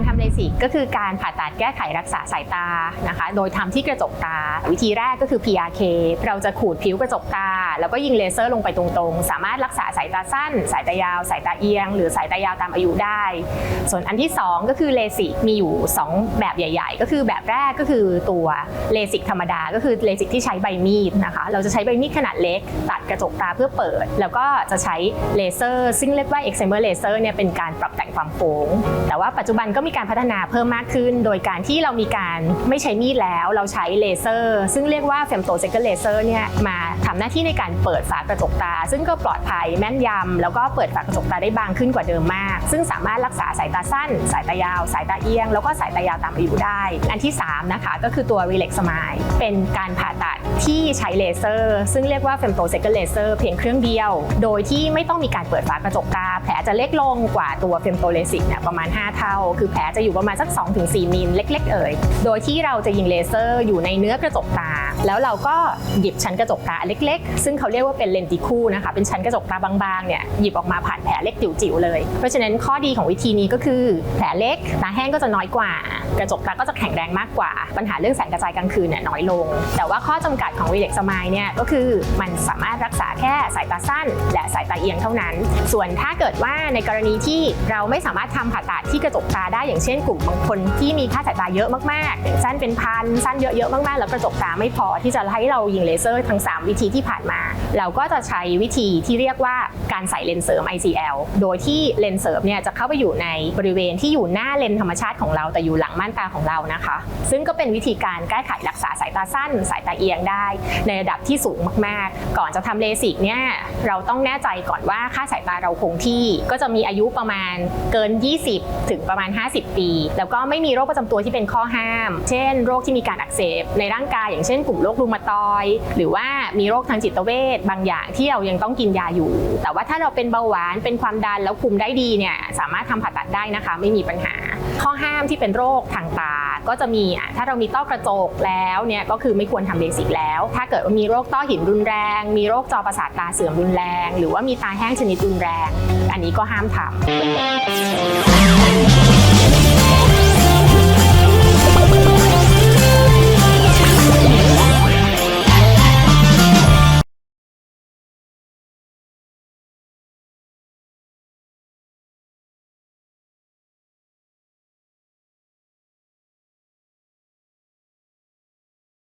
การทำเลสิกก็คือการผ่าตัดแก้ไขรักษาสายตานะคะ โดยทำที่กระจกตา วิธีแรกก็คือ PRK เราจะขูดผิวกระจกตา แล้วก็ยิงเลเซอร์ลงไปตรงๆ สามารถรักษาสายตาสั้น สายตายาว สายตาเอียง หรือสายตายาวตามอายุได้ ส่วนอันที่ 2 ก็คือเลสิกมีอยู่ 2 แบบใหญ่ ๆ ก็คือแบบแรกก็คือตัวเลสิกธรรมดา ก็คือเลสิกที่ใช้ใบมีดนะคะเราจะใช้ใบมีดขนาดเล็ก ตัดกระจกตาเพื่อเปิด แล้วก็จะใช้เลเซอร์ ซึ่งเรียกว่า excimer laser เนี่ยเป็นการปรับแต่งความโค้งแต่ว่าปัจจุบันก็มีการพัฒนาเพิ่มมากขึ้น โดยการที่เรามีการไม่ใช้มีดแล้วเราใช้เลเซอร์ ซึ่งเรียกว่า femto second laser เนี่ยมาทำหน้าที่ในการเปิดฝากระจกตา ซึ่งก็ปลอดภัยแม่นยำแล้วก็เปิดฝากระจกตาได้บางขึ้นกว่าเดิมมาก ซึ่งสามารถรักษาสายตาสั้น สายตายาว สายตาเอียง แล้วก็สายตายาวตามอายุได้ อันที่สามนะคะ ก็คือตัว relax smile เป็นการผ่าตัดที่ใช้เลเซอร์ ซึ่งเรียกว่า femto second laser เพียงเครื่องเดียว โดยที่ไม่ต้องมีการเปิดฝากระจกตา แผลจะเล็กลงกว่าตัว femto LASIK เนี่ยประมาณ 5 เท่า คือแผลจะอยู่ประมาณสัก 2-4 มิลเล็ก ๆ เอ่ย โดยที่เราจะยิงเลเซอร์อยู่ในเนื้อกระจกตา แล้วเราก็หยิบชั้นกระจกตาเล็ก ๆ ซึ่งเขาเรียกว่าเป็นเลนติคูนะคะ เป็นชั้นกระจกตาบางๆ เนี่ยหยิบออกมาผ่านแผลเล็กจิ๋วๆ เลย เพราะฉะนั้นข้อดีของวิธีนี้ก็คือแผลเล็กตาแห้งก็จะน้อยกว่า กระจกตาก็จะแข็งแรงมากกว่า ปัญหาเรื่องแสงกระจายกลางคืนเนี่ยน้อยลง แต่ว่าข้อจำกัดของ Relax Smile เนี่ยก็คือมันสามารถรักษาแค่สายตาสั้น และสายตาเอียงเท่านั้น ส่วนถ้าเกิดว่าในกรณีที่เราไม่สามารถทำผ่าตัดที่กระจกตาได้อย่างเช่นกลุ่มบางคนที่มีค่าสายตาเยอะมากๆอย่างสั้นเป็นพันสั้นเยอะๆมากๆ แล้วกระจกตาไม่พอที่จะให้เรายิงเลเซอร์ทั้ง 3 วิธีที่ผ่านมา เราก็จะใช้วิธีที่เรียกว่าการใส่เลนส์เสริม ICL โดยที่เลนส์เสริมเนี่ยจะเข้าไปอยู่ในบริเวณที่อยู่หน้าเลนส์ธรรมชาติของเราแต่อยู่หลังม่านตาของเรานะคะ ซึ่งก็เป็นวิธีการแก้ไขรักษาสายตาสั้น สายตาเอียงได้ ในระดับที่สูงมากๆ ก่อนจะทำเลสิกเนี่ยเราต้องแน่ใจก่อนว่าค่าสายตาเราคงที่ ก็จะมีอายุประมาณเกิน 20 ถึงประมาณ50 ปี แล้วก็ไม่มีโรคประจำตัวที่เป็นข้อห้าม เช่น โรคที่มีการอักเสบในร่างกาย อย่างเช่น กลุ่มโรครูมาตอย หรือว่ามีโรคทางจิตเวชบางอย่างที่เรายังต้องกินยาอยู่ แต่ว่าถ้าเราเป็นเบาหวานเป็นความดันแล้วคุมได้ดีเนี่ยสามารถทำผ่าตัดได้นะคะ ไม่มีปัญหา ข้อห้ามที่เป็นโรคทางตา ก็จะมีอะถ้าเรามีต้อกระจกแล้วเนี่ยก็คือไม่ควรทำเลสิกแล้ว ถ้าเกิดว่ามีโรคต้อหินรุนแรง มีโรคจอประสาทตาเสื่อมรุนแรง หรือว่ามีตาแห้งชนิดรุนแรง อันนี้ก็ห้ามทำ